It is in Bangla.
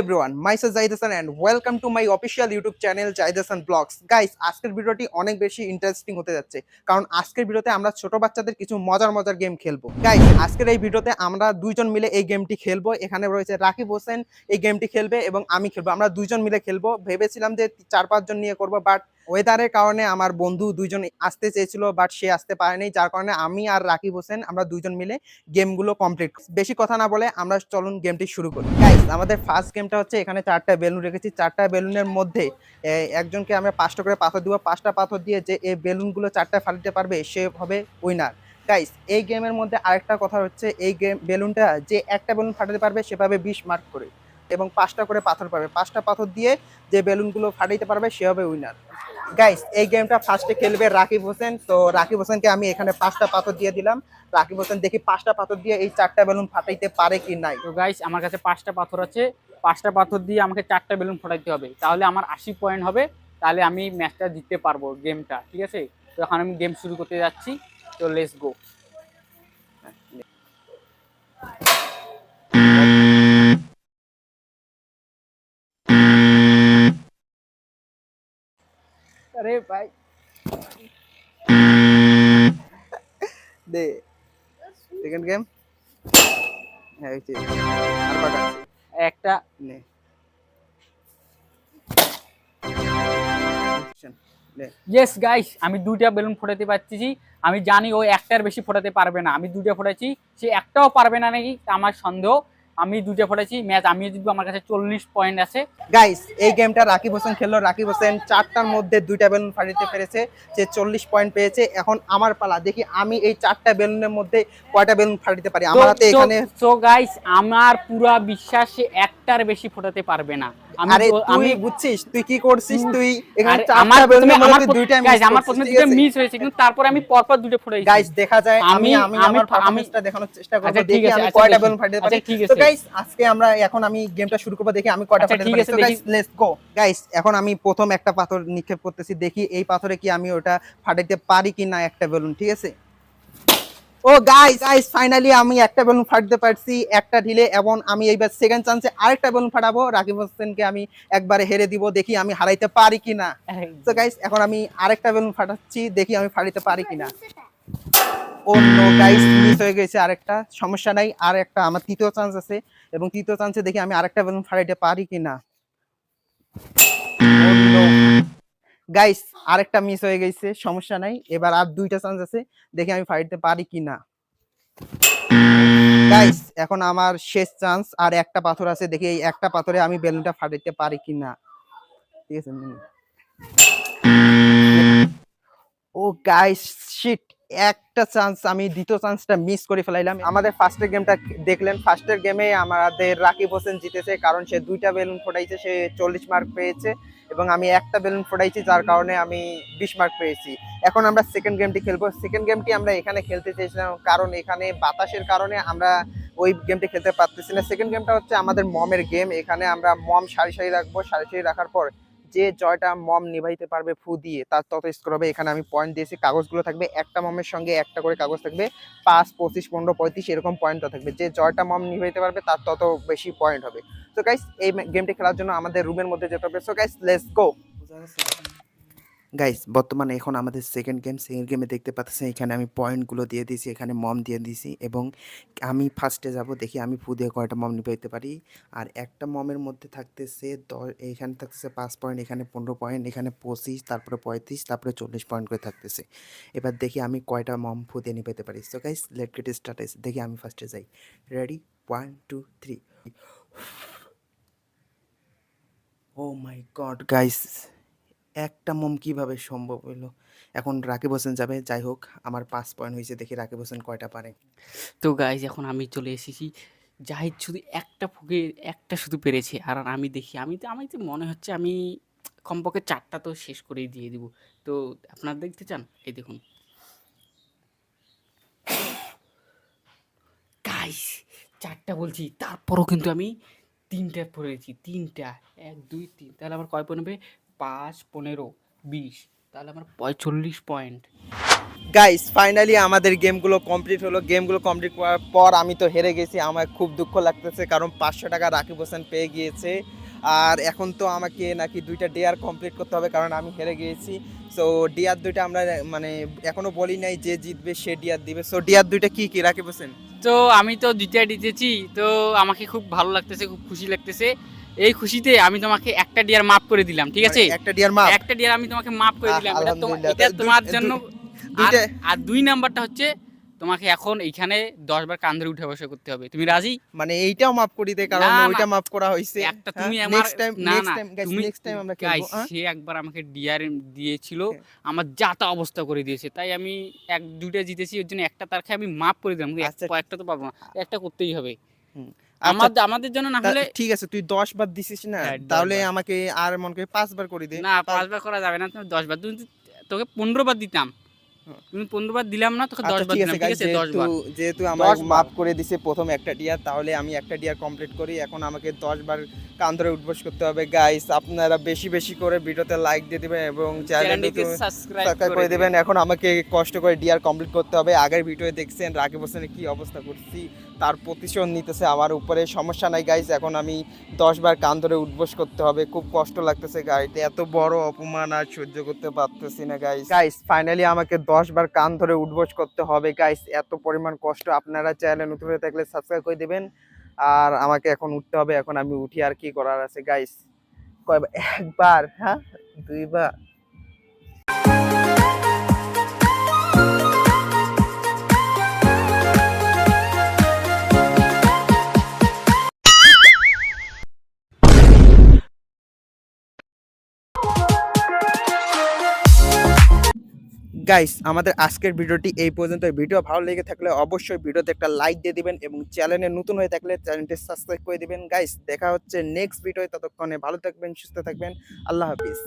Everyone myself Zahid Hasan and welcome to my official YouTube channel Zahid Hasan vlogs guys আজকের ভিডিওটি অনেক বেশি ইন্টারেস্টিং হতে যাচ্ছে। কারণ আজকের ভিডিওতে আমরা ছোট বাচ্চাদের কিছু মজার মজার গেম খেলব। গাইস আজকের এই ভিডিওতে আমরা দুইজন মিলে এই গেমটি খেলব। এখানে রয়েছে রাকিব হোসেন, এই গেমটি খেলবে এবং আমি খেলব। আমরা দুইজন মিলে খেলব। ভেবেছিলাম যে চার পাঁচজন নিয়ে করব বাট ওয়েদারের কারণে আমার বন্ধু দুইজন আসতে চেয়েছিল বাট সে আসতে পারেনি। যার কারণে আমি আর রাকিব হোসেন আমরা দুইজন মিলে গেমগুলো কমপ্লিট বেশি কথা না বলে আমরা চলুন গেমটি শুরু করি। গাইস আমাদের ফার্স্ট গেমটা হচ্ছে এখানে চারটা বেলুন রেখেছি। চারটা বেলুনের মধ্যে একজনকে আমরা পাঁচটা করে পাথর দিব। পাঁচটা পাথর দিয়ে যে এই বেলুনগুলো চারটা ফালিতে পারবে, সে হবে উইনার গাইস এই গেমের মধ্যে আরেকটা কথা হচ্ছে, এই গেম বেলুনটা যে একটা বেলুন ফাটাতে পারবে, সে পাবে বিশ মার্ক করে। এবং পাঁচটা করে পাথর পাবে। পাঁচটা পাথর দিয়ে যে বেলুনগুলো ফাটাইতে পারবে, সে হবে উইনার গাইস এই গেমটা ফার্স্টে খেলবে রাকিব হোসেন। তো রাকিব হোসেনকে আমি এখানে পাঁচটা পাথর দিয়ে দিলাম। রাকিব হোসেন দেখি পাঁচটা পাথর দিয়ে এই চারটা বেলুন ফাটাইতে পারে কি নাই। তো গাইস আমার কাছে পাঁচটা পাথর আছে। পাঁচটা পাথর দিয়ে আমাকে চারটা বেলুন ফাটাইতে হবে। তাহলে আমার আশি পয়েন্ট হবে। তাহলে আমি ম্যাচটা জিততে পারব গেমটা ঠিক আছে? তো এখন আমি গেম শুরু করতে যাচ্ছি। তো লেস গো আরে ভাই। দে সেকেন্ড গেম হ্যাঁ যে আর কটা আছে? একটা। নে। ইয়েস গাইস আমি দুইটা বেলুন ফোটাতে পারছি আমি জানি ও একটার বেশি ফোটাতে পারবে না। আমি দুইটা ফোটাচ্ছি। সে একটাও পারবে না নাকি? আমার সন্দেহ। আমি দুইটা ফোটাচ্ছি ম্যাচ আমিও জিতবো আমার কাছে চল্লিশ পয়েন্ট আছে। গাইস এই গেমটা রাকিব হোসেন খেললো। রাকিব হোসেন চারটার মধ্যে দুইটা বেলুন ফাটিতে পেরেছে সে চল্লিশ পয়েন্ট পেয়েছে। এখন আমার পালা দেখি আমি এই চারটা বেলুনের মধ্যে কয়টা বেলুন ফাটিতে পারি? আমার হাতে এখানে সো গাইস আমার পুরা বিশ্বাস একটার বেশি ফোটাতে পারবে না। আমি আরে তুই বুঝছিস? তুই কি করছিস? তুই এখানে চারটা আমার বেলুনের মধ্যে দুইটা guys, আমার প্রথমে দুটো মিস হয়েছে কিন্তু তারপরে আমি পরপর দুটো ফোটাইছি। গাইস দেখা যায় আমি আমি- আমি আমি- আমার পারফরম্যান্সটা দেখানোর চেষ্টা করব দেখি আমি কয়টা বেলুন ফাটাতে পারি। ঠিক আছে। গাইস আজকে আমরা এখন আমি গেমটা শুরু করব দেখি আমি কয়টা আচ্ছা, ফাটাতে ঠিক আছে, তো গাইস লেটস গো গাইস এখন আমি প্রথম একটা পাথর নিক্ষেপ করতেছি দেখি এই পাথরে কি আমি ওটা ফাটাইতে পারি কি না একটা বেলুন ঠিক আছে? ও গাইস গাইস ফাইনালি আমি একটা বেলুন ফাটাতে পারছি একটা ঢিলে এবং আমি এইবার সেকেন্ড চান্সে আরেকটা বেলুন ফাটাবো। রাকিব হোসেনকে আমি একবারে হেরে দিব দেখি আমি হারাইতে পারি কিনা। তো গাইস এখন আমি আরেকটা বেলুন ফাটাচ্ছি দেখি আমি ফাটাইতে পারি কিনা। ও নো গাইস মিস হয়ে গেছে আরেকটা সমস্যা নাই আর একটা আমার তৃতীয় চান্স আছে এবং তৃতীয় চান্সে দেখি আমি আরেকটা বেলুন ফাটাইতে পারি কিনা। গাইস আরেকটা মিস হয়ে গেছে সমস্যা নাই এবার আর দুইটা চান্স আছে দেখি আমি ফাটাইতে পারি কিনা। গাইস এখন আমার শেষ চান্স আর একটা পাথর আছে দেখি এই একটা পাথরে আমি বেলুনটা ফাটাইতে পারি কিনা। ঠিক আছে ও গাইস শিট একটা চান্স আমি দ্বিতীয় চান্সটা মিস করে ফেলাইলাম। আমাদের ফার্স্টের গেমটা দেখলেন ফার্স্টের গেমে আমাদের রাকিব হোসেন জিতেছে, কারণ সে দুইটা বেলুন ফোটাইছে, সে চল্লিশ মার্ক পেয়েছে এবং আমি একটা বেলুন ফোটাইছি, যার কারণে আমি বিশ মার্ক পেয়েছি। এখন আমরা সেকেন্ড গেমটি খেলব। সেকেন্ড গেমটি আমরা এখানে খেলতে চেয়েছিলাম, কারণ এখানে বাতাসের কারণে আমরা ওই গেমটি খেলতে পারতেছি না। সেকেন্ড গেমটা হচ্ছে আমাদের মমের গেম এখানে আমরা মম সারি সারি রাখব, সারি সারি রাখার পর যে জয়টা মম নিভাইতে পারবে ফু দিয়ে, তার তত স্কোর হবে। এখানে আমি পয়েন্ট দিয়েছি, কাগজগুলো থাকবে, একটা মমের সঙ্গে একটা করে কাগজ থাকবে, পাঁচ, পঁচিশ, পনেরো, পঁয়ত্রিশ, এরকম পয়েন্টটা থাকবে। যে জয়টা মম নিভাইতে পারবে, তার তত বেশি পয়েন্ট হবে। তো গাইস এই গেমটি খেলার জন্য আমাদের রুমের মধ্যে যেতে হবে। So guys let's go guys বর্তমানে এখন আমাদের সেকেন্ড গেম সেকেন্ড গেমে দেখতে পাচ্ছেন, এখানে আমি পয়েন্টগুলো দিয়ে দিয়েছি, এখানে মম দিয়ে দিয়েছি এবং আমি ফার্স্টে যাব, দেখি আমি ফু দিয়ে কয়টা মম নিভাইতে পারি। আর একটা মমের মধ্যে থাকতেছে দশ, এখানে থাকতেছে পাঁচ পয়েন্ট এখানে পনেরো পয়েন্ট এখানে পঁচিশ, তারপরে পঁয়ত্রিশ, তারপরে চল্লিশ পয়েন্ট করে থাকতেছে। এবার দেখি আমি কয়টা মম ফু দিয়ে নিভাইতে পারি। So guys let get start দেখি আমি ফার্স্টে যাই। Ready one two three oh my god guys একটা মোম কীভাবে সম্ভব হলো এখন রাকিব হোসেন যাবে, যাই হোক, আমার পাঁচ পয়েন্ট হয়েছে, দেখি রাকিব হোসেন কয়টা পারে। তো গাইজ এখন আমি চলে এসেছি। জাহিদ শুধু একটা ফুকে, একটা শুধু পেরেছে, আর আমি দেখি, আমি তো আমি তো মনে হচ্ছে আমি কমপক্ষে চারটা তো শেষ করেই দিয়ে দিব। তো আপনারা দেখতে চান? এই দেখুন। গাইস চারটা বলছি, তারপরও কিন্তু আমি তিনটা পড়েছি, তিনটা, এক, দুই, তিন, তাহলে আমার কয় হবে? পাঁচ পনেরো বিশ। তাহলে আমার পঁয়তাল্লিশ পয়েন্ট গাইস ফাইনালি আমাদের গেমগুলো কমপ্লিট হলো। গেমগুলো কমপ্লিট করার পর আমি তো হেরে গেছি। আমার খুব দুঃখ লাগতেছে কারণ পাঁচশো টাকা রাকিব হোসেন পেয়ে গিয়েছে। আর এখন তো আমাকে নাকি দুইটা ডেয়ার কমপ্লিট করতে হবে কারণ আমি হেরে গিয়েছি। সো ডিয়ার দুইটা আমরা মানে এখনও বলি নাই যে জিতবে সে ডিয়ার দিবে। সো ডিয়ার দুইটা কি কি রাকিব হোসেন তো আমি তো দুইটা জিতেছি তো আমাকে খুব ভালো লাগতেছে খুব খুশি লাগতেছে। এই খুশিতে আমি তোমাকে একটা ডিয়ার মাফ করে দিলাম ঠিক আছে? একটা ডিয়ার মাপ একটা ডিয়ার আমি তোমাকে মাফ করে দিলাম। এটা তোমার এটা তোমার জন্য আর- দুই নাম্বারটা হচ্ছে তোমাকে এখন এইখানে দশ বার কান ধরে উঠে বসে করতে হবে। তুমি রাজি? মানে এইটাও মাফ করি দে কারণ ওইটা মাফ করা হয়েছে। একটা তুমি আমার নেক্সট টাইম না নেক্সট না। টাইম গাইস তুমি নেক্সট টাইম আমরা খেলব হ্যাঁ? সে একবার আমাকে ডিয়ার দিয়েছিল। হ্যাঁ। আমার যাতা অবস্থা করে দিয়েছে। তাই আমি এক দুইটা জিতেছি ওর জন্য একটা তার খেয়ে আমি মাফ করে দিলাম। আচ্ছা। কয়েকটা তো পাবো না। একটা করতেই হবে। হুম। আমাদের আমাদের জন্য না হলে ঠিক আছে তুই দশ বার দিছিস না হ্যাঁ, তাহলে আমাকে আর মন করে পাঁচবার করে দে। না পাঁচ- পাঁচবার করা যাবে না তুমি দশ বার তুমি তোকে পনেরো বার দিতাম। তুমি পনেরো দিলাম না তোকে দশ আচ্ছা বার দিলাম ঠিক আছে? দশ বার। যেহেতু আমার মাফ করে দিছে প্রথম একটা ডিয়ার তাহলে আমি একটা ডিয়ার কমপ্লিট করি। এখন আমাকে দশ বার কান ধরে উঠবোস করতে হবে। গাইস আপনারা বেশি বেশি করে ভিডিওতে লাইক দিয়ে দিবেন এবং চ্যানেলটিকে চ্যানেলটিকে সাবস্ক্রাইব সাবস্ক্রাইব করে দিবেন। এখন আমাকে কষ্ট করে ডিয়ার কমপ্লিট করতে হবে। আগের ভিডিও দেখছেন রাকিব হোসেনের কি অবস্থা করছি তার প্রতিশোধ নিতেছে আমার উপরে। সমস্যা নাই গাইস এখন আমি দশ বার কান ধরে উঠবোস করতে হবে। খুব কষ্ট লাগতেছে গাইতে এত বড় অপমান আর সহ্য করতে পারতেছি না গাইস গাইস ফাইনালি আমাকে দশ বার কান ধরে উঠবোস করতে হবে গাইস এত পরিমাণ কষ্ট আপনারা চাইলে নতুন হয়ে থাকলে সাবস্ক্রাইব করে দেবেন। আর আমাকে এখন উঠতে হবে, এখন আমি উঠি আর কি করার আছে গাইস কয় একবার হ্যাঁ? দুইবার। গাইস আমাদের আজকের ভিডিওটি এই পর্যন্ত ভিডিও ভালো লেগে থাকলে অবশ্যই ভিডিওতে একটা লাইক দিয়ে দিবেন এবং চ্যানেলে নতুন হয়ে থাকলে চ্যানেলটি সাবস্ক্রাইব করে দিবেন। গাইস দেখা হচ্ছে নেক্সট ভিডিও ততক্ষণে ভালো থাকবেন, সুস্থ থাকবেন। আল্লাহ হাফিজ।